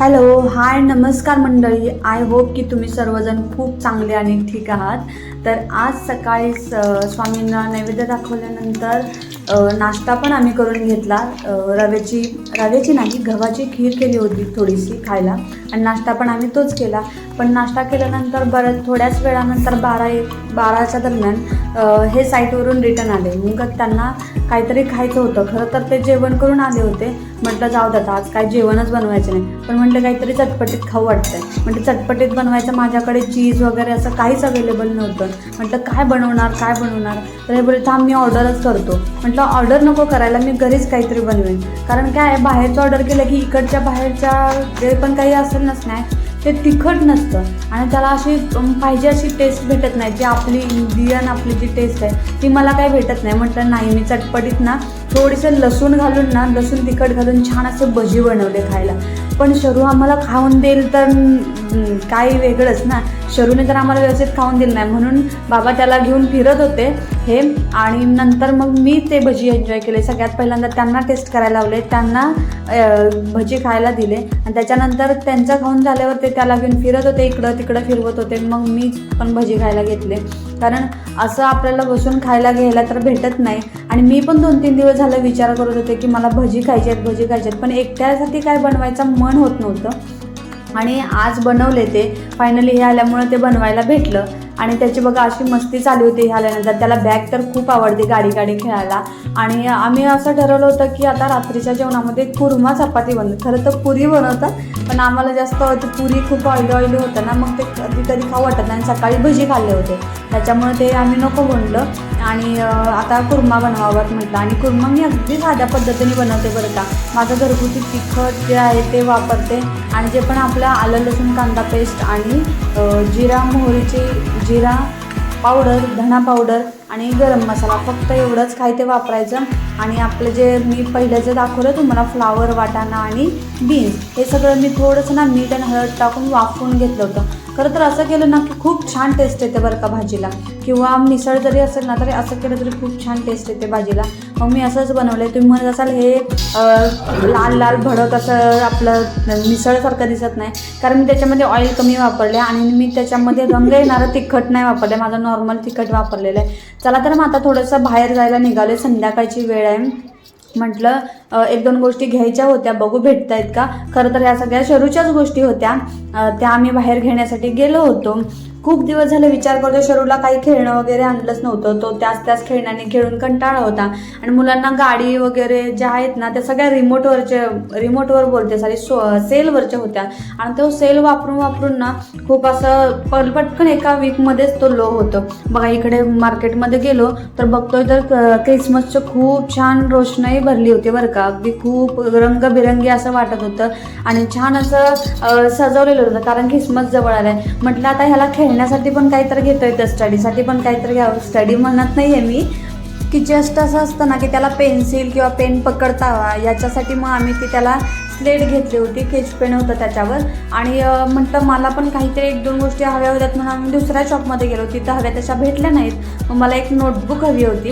Hello hi नमस्कार मंडळी. I hope की तुम्ही सर्वजण खूप चांगले आणि ठीक आहात. तर आज सकाळी स- स्वामींना नैवेद्य दाखवल्यानंतर नाश्ता पण आम्ही करून घेतला. रव्याची रव्याची नाही गव्हाची खीर केली होती थोडीशी खायला. आणि नाश्ता पण आम्ही तोच केला. पण नाश्ता केल्यानंतर बरं थोड्याच वेळानंतर बारा एक बाराच्या दरम्यान हे साईटवरून रिटर्न आले. मग त्यांना काहीतरी खायचं होतं. खरं तर ते जेवण करून आले होते. म्हटलं जाऊ द्या आज काय जेवणच बनवायचं नाही. पण म्हटलं काहीतरी चटपटीत खाऊ वाटतंय. म्हटलं चटपटीत बनवायचं माझ्याकडे चीज वगैरे असं काहीच अवेलेबल नव्हतं. म्हटलं काय बनवणार काय बनवणार? तर हे बोलले थांब मी ऑर्डरच करतो. म्हटलं ऑर्डर नको करायला मी घरीच काहीतरी बनवेन. कारण काय बाहेरचं ऑर्डर केलं की इकडच्या बाहेरच्या जे पण काही असेल नसणार ते तिखट नसतं. आणि त्याला अशी पाहिजे अशी टेस्ट भेटत नाही. जी आपली इंडियन आपली जी टेस्ट आहे ती मला काही भेटत नाही. म्हटलं नाही मी चटपटीत ना थोडीसं लसूण घालून ना लसूण तिखट घालून छान असे भजी बनवले खायला. पण शरू आम्हाला खाऊन देईल तर काही वेगळंच ना. शरूने तर आम्हाला व्यवस्थित खाऊन दिलं नाही. म्हणून बाबा त्याला घेऊन फिरत होते हे. आणि नंतर मग मी ते भजी एन्जॉय केले. सगळ्यात पहिल्यांदा त्यांना टेस्ट करायला लावले. त्यांना भजी खायला दिले. आणि त्याच्यानंतर त्यांचं खाऊन झाल्यावर ते त्याला घेऊन फिरत होते. इकडं तिकडं फिरवत होते. मग मी पण भजी खायला घेतले. कारण असं आपल्याला बसून खायला घ्यायला तर भेटत नाही. आणि मी पण दोन तीन दिवस झालं विचार करत होते की मला भजी खायची आहेत भजी खायची आहेत. पण एकट्यासाठी काय बनवायचं? मन होत नव्हतं. आणि आज बनवले ते. फायनली हे आल्यामुळं ते बनवायला भेटलं. आणि त्याची बघा अशी मस्ती चालू होती हे आल्यानंतर. त्याला बॅग तर खूप आवडते गाडी गाडी खेळायला. आणि आम्ही असं ठरवलं होतं की आता रात्रीच्या जेवणामध्ये कुर्मा चपाती बनवतो खरं तर पुरी बनवतात पण आम्हाला जास्त पुरी खूप ऑइली ऑइली होतं ना मग ते कधी कधी खाऊ वाटत नाही. आणि सकाळी भजी खाल्ले होते. त्याच्यामुळे ते आम्ही नको म्हणलं आणि आता कुर्मा बनवावं म्हटलं आणि कुर्मा मी अगदी साध्या पद्धतीने बनवते बरं का. माझं घरगुती तिखट जे आहे ते वापरते आणि जे पण आपलं आलं लसूण कांदा पेस्ट आणि जिरा मोहरीची जिरा पावडर धणा पावडर आणि गरम मसाला फक्त एवढंच काय ते वापरायचं. आणि आपलं जे मी पहिलं जे दाखवलं तुम्हाला फ्लावर वाटाणा आणि बीन्स हे सगळं मी थोडंसं ना मीठ आणि हळद टाकून वाफवून घेतलं होतं. खरं तर असं केलं ना की खूप छान टेस्ट येते बरं का भाजीला. किंवा मिसळ जरी असेल ना तरी असं केलं तरी खूप छान टेस्ट येते भाजीला. मग मी असंच बनवलं आहे तुम्ही म्हणत असाल हे लाल लाल भडक असं आपलं मिसळसारखं दिसत नाही. कारण मी त्याच्यामध्ये ऑइल कमी वापरले आणि मी त्याच्यामध्ये रंग येणारं तिखट नाही वापरलं. माझं नॉर्मल तिखट वापरलेलं आहे. चला तर मग आता थोडंसं बाहेर जायला निघाले संध्याकाळची वेळ आहे. म्हटलं एक दोन गोष्टी घ्यायच्या होत्या बघू भेटत आहेत का? खरं तर ह्या सगळ्या शरूच्याच गोष्टी होत्या. त्या आम्ही बाहेर घेण्यासाठी गेलो होतो. खूप दिवस झाले विचार करतो शरूला काही खेळणं वगैरे आणलंच नव्हतं. तो त्याच त्याच खेळण्याने खेळून कंटाळा होता. आणि मुलांना गाडी वगैरे ज्या आहेत ना त्या सगळ्या रिमोटवरच्या रिमोटवर बोलते. सारी सो सेलवरच्या होत्या. आणि तो सेल वापरून वापरून ना खूप असं पल- पटकन एका वीकमध्येच तो लो होतो. बघा इकडे मार्केटमध्ये गेलो तर बघतोय तर क्रिसमसचं खूप छान रोषणाई भरली होती बरं का. अगदी खूप रंगबिरंगी असं वाटत होतं. आणि छान असं सजवलेलं होतं कारण ख्रिसमस जवळ आलाय. म्हटलं आता ह्याला खेळ खेळण्यासाठी पण काहीतरी घेता येतं स्टडीसाठी पण काहीतरी घ्यावं. स्टडी म्हणत नाही आहे मी की जस्ट असं असतं ना की त्याला पेन्सिल किंवा पेन पकडतावा याच्यासाठी मग आम्ही ती त्याला स्लेट घेतली होती केच पेन होतं त्याच्यावर. आणि म्हटलं मला पण काहीतरी एक दोन गोष्टी हव्या होत्यात म्हणून आम्ही दुसऱ्या शॉपमध्ये गेलो. तिथं हव्या तशा भेटल्या नाहीत. मग मला एक नोटबुक हवी होती.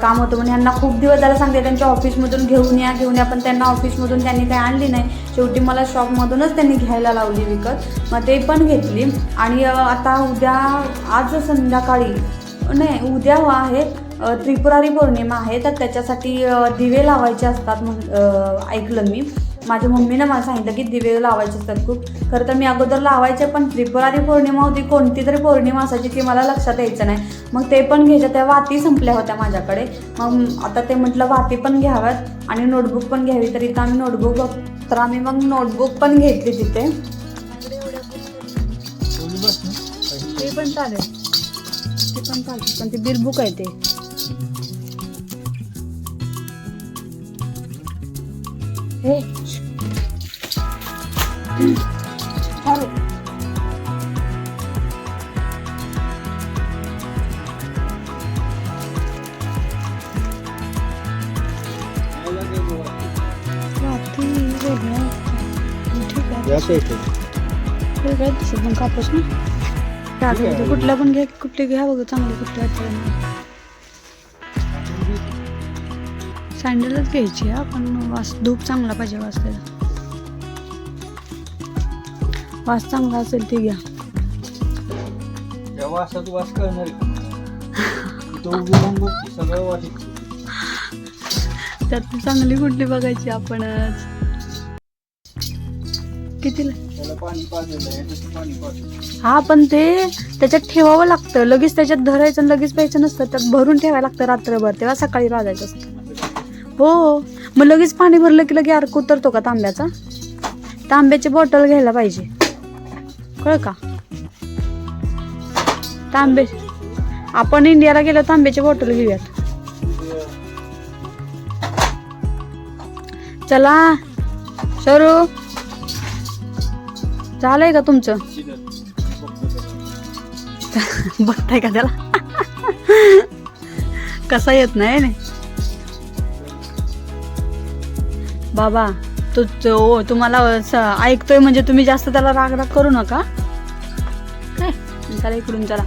काम होतं म्हणून यांना खूप दिवस झाला सांगते त्यांच्या ऑफिसमधून घेऊन या घेऊन या पण त्यांना ऑफिसमधून त्यांनी काही आणली नाही. शेवटी मला शॉपमधूनच त्यांनी घ्यायला लावली विकत. मग ते पण घेतली. आणि आता उद्या आज संध्याकाळी नाही उद्या आहे त्रिपुरारी पौर्णिमा आहे तर त्याच्यासाठी दिवे लावायचे असतात म्हणून ऐकलं मी. माझ्या मम्मीनं मला सांगितलं की दिवे लावायचे असतात खूप. खरं तर मी अगोदर लावायचे पण त्रिपुरारी पौर्णिमा होती कोणती तरी पौर्णिमा असायची ती मला लक्षात यायचं नाही. मग ते पण घ्यायच्या त्या वाती संपल्या होत्या माझ्याकडे. मग आता ते म्हटलं वाती पण घ्याव्यात आणि नोटबुक पण घ्यावी तर इथं आम्ही नोटबुक तर आम्ही मग नोटबुक पण घेतली तिथे. ते पण चालेल. ते पण चालते पण ते बिल बुक आहे ते. हे चालेल. वाती वेगळ्या ठीक आहे या साईडला. वेगळ्या दिसत मग कापूस ना कुठल्या पण घ्या कुठली घ्या बघू चांगली कुठली वाटतं सँडलच घ्यायची हा पण वास धूप चांगला पाहिजे वाचलेला वास चांगला असेल ते घ्या. वासात वास. त्यात चांगली कुठली बघायची आपणच. कितीला? हा पण ते त्याच्यात ठेवावं लागतं. लगेच त्याच्यात धरायचं लगेच प्यायचं नसतं. त्यात भरून ठेवायला लागतं रात्रभर. तेव्हा सकाळी पाजायचं असतं. हो. मग लगेच पाणी भरलं की लगे अर्क उतरतो का तांब्याचा? तांब्याची बॉटल घ्यायला पाहिजे. कळ का? तांबे आपण इंडियाला गेलो तांब्याची बॉटल घेऊयात. चला. शरू झालंय का तुमचं? बघताय का त्याला? कसा येत नाही बाबा तू तो तुम्हाला ऐकतोय म्हणजे तुम्ही जास्त त्याला राग राग करू नका. काय चला इकडून चला.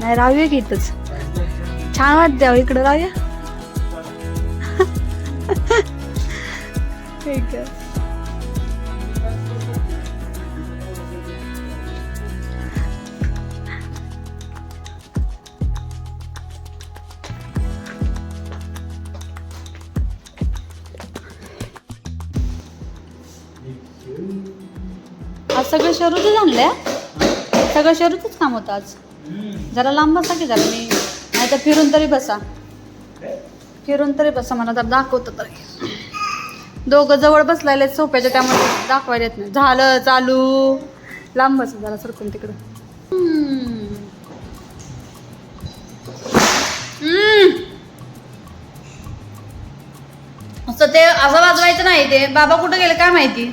नाही राहूया की इथंच. छान वाटते इकडं राहूया. ठीक आहे. आज सगळं शरूच आणलंय सगळं शरूचच काम होतं आज. जरा लांब बसा की जरा मी. नाही तर फिरून तरी बसा. फिरून तरी बसा मला जर दाखवतं तरी. दोघं जवळ बसलेले सोप्याच्या त्यामुळे दाखवायला येत नाही. झालं चालू. लांब बसा जरा सरकून तिकडं. असं ते असं वाजवायचं नाही ते बाबा कुठं गेले काय माहिती?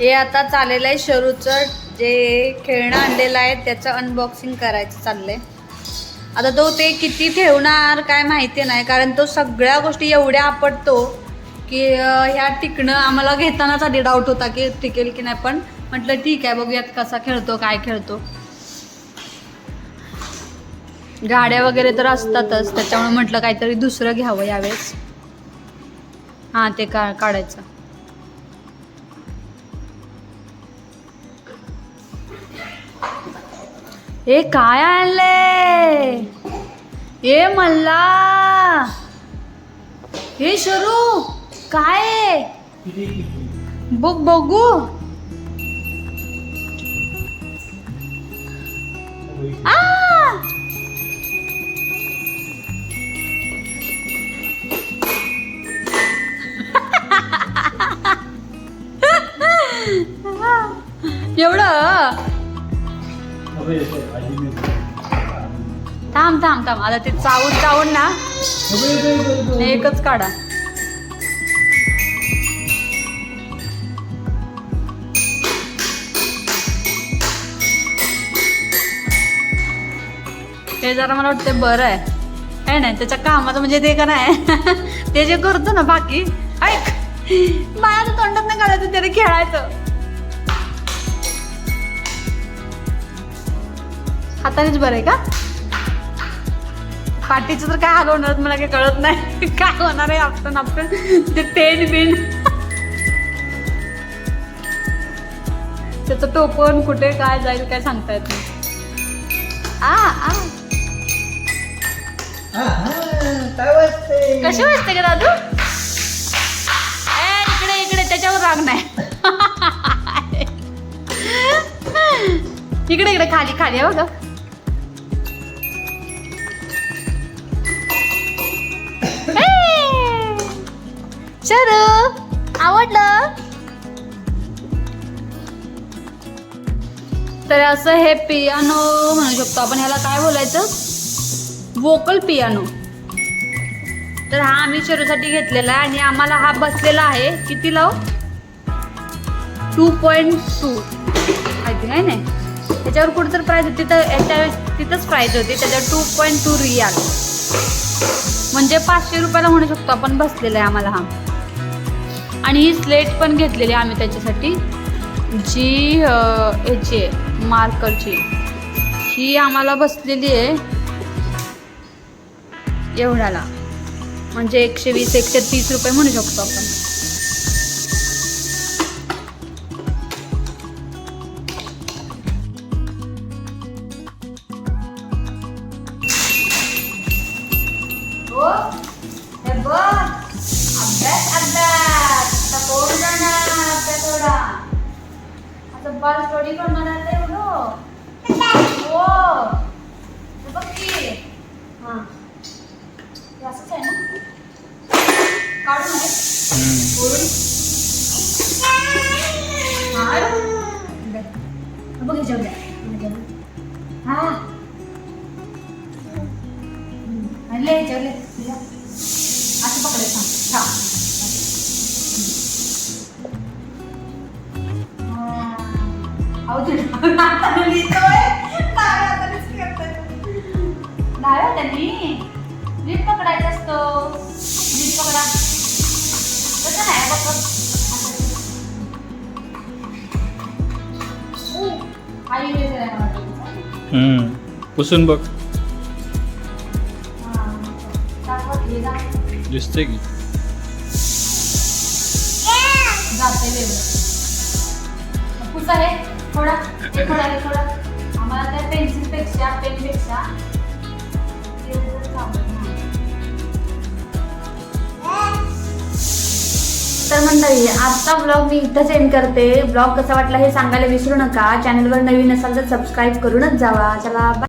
हे आता चाललेलं आहे शरूचं. जे खेळणं आणलेलं आहे त्याचं अनबॉक्सिंग करायचं चाललंय. आता तो ते किती ठेवणार काय माहिती नाही. कारण तो सगळ्या गोष्टी एवढ्या आपटतो की ह्या टिकणं आम्हाला घेतानाच आधी डाऊट होता की टिकेल की नाही. पण म्हटलं ठीक आहे बघूयात कसा खेळतो काय खेळतो. गाड्या वगैरे तर असतातच. त्याच्यामुळे म्हटलं काहीतरी दुसरं घ्यावं यावेळेस. हां ते का काढायचं. हे काय आणले हे मल्ला! हे शरू काय बघ बघू. एवढं? थांब थांब थांब. आता ते चावून चावून ना. एकच काढा. हे जरा मला वाटतं बरं आहे. आहे नाही त्याच्या कामाचं म्हणजे ते का नाही? ते जे करतो ना बाकी ऐक. माझ्या तोंडात नाही काढायचं त्याने खेळायचं. हातानेच बरं आहे का? पाठीचं तर काय हाल होणार मला काही कळत नाही. काय होणार आहे आपण आपण ते पेन बिन. त्याचं टोपण कुठे काय जाईल काय सांगता येत नाही. कशी वाटते का दादू? ए, इकडे इकडे त्याच्यावर राग नाही. इकडे इकडे खाली खाली आहे बघा चरू आवडलं? तर असं हे पियानो म्हणू शकतो. आपण ह्याला काय बोलायचं? वोकल पियानो तर हा आम्ही चरूसाठी घेतलेला आहे आणि आम्हाला हा बसलेला आहे. किती लाव? टू पॉईंट टू माहिती नाही? नाही. त्याच्यावर कुठं तर प्राईज होती तर याच्या तिथंच प्राईज होती. त्याच्यावर टू पॉईंट टू रियाल. म्हणजे पाचशे रुपयाला म्हणू शकतो आपण बसलेला आहे आम्हाला हा. आणि ही स्लेट पण घेतलेली आम्ही त्याच्यासाठी. जी याची आहे मार्करची ही आम्हाला बसलेली आहे एवढ्याला. म्हणजे एकशे वीस एकशे तीस रुपये म्हणू शकतो आपण. बाल स्टडी करणार आहे बघ हो. बघ की. हां. असंच आहे ना? काढून आहे वरून हां. डाव्या हाताने नीट पकडायचं असतो. पकडा. तसं नाही पकड आई वाटतं. पुसून बघ. हां. हे. दिसते की? जाते थोडा हे थोडा हे थोडा आम्हाला त्या पेन्सिलपेक्षा पेनपेक्षा तर मंडळी आजचा ब्लॉग मी इथंच एंड करते. ब्लॉग कसा वाटला हे सांगायला विसरू नका. चॅनलवर नवीन असाल तर सबस्क्राईब करूनच जावा. चला बाय